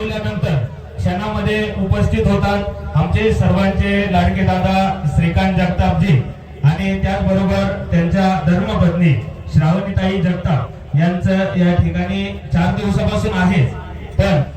केल्यानंतर क्षणामध्ये उपस्थित होतात आमचे सर्वांचे लाडके दादा श्रीकांत जगतापजी आणि त्याचबरोबर त्यांच्या धर्मपत्नी श्रावणीताई जगताप यांचं या ठिकाणी चार दिवसापासून आहे. पण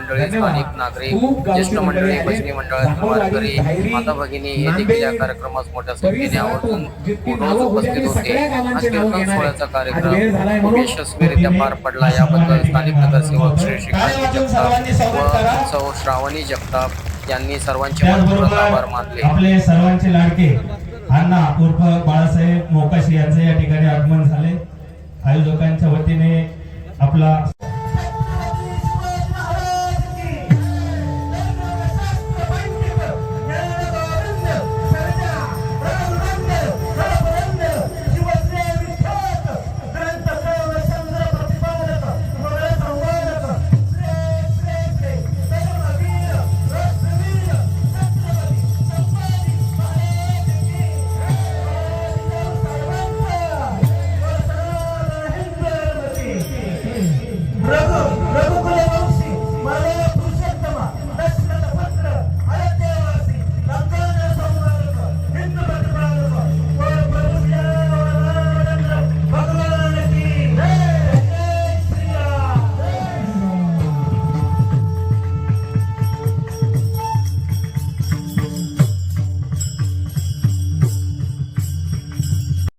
मंडळी. स्थानिक नागरिक ज्येष्ठ मंडळी मंडळी भजनी. मंडळातील दापोली, वारकरी माता भगिनी हे देखील या कार्यक्रमास मोठ्या संख्येने आवर्जून रोज उपस्थित होते आज कीर्तन. सोहळ्याचा कार्यक्रम यशस्वीरित्या पार पडला याबद्दल स्थानिक नगरसेवक श्री श्रीकांत जगताप. व सौ श्रावणी जगताप यांनी सर्वांचे मनपूर्वक आभार मानले आपले सर्वांचे लाडके अण्णा उर्फ बाळासाहेब मोकाशी यांचे या ठिकाणी आगमन झाले आयोजकांच्या वतीने आपला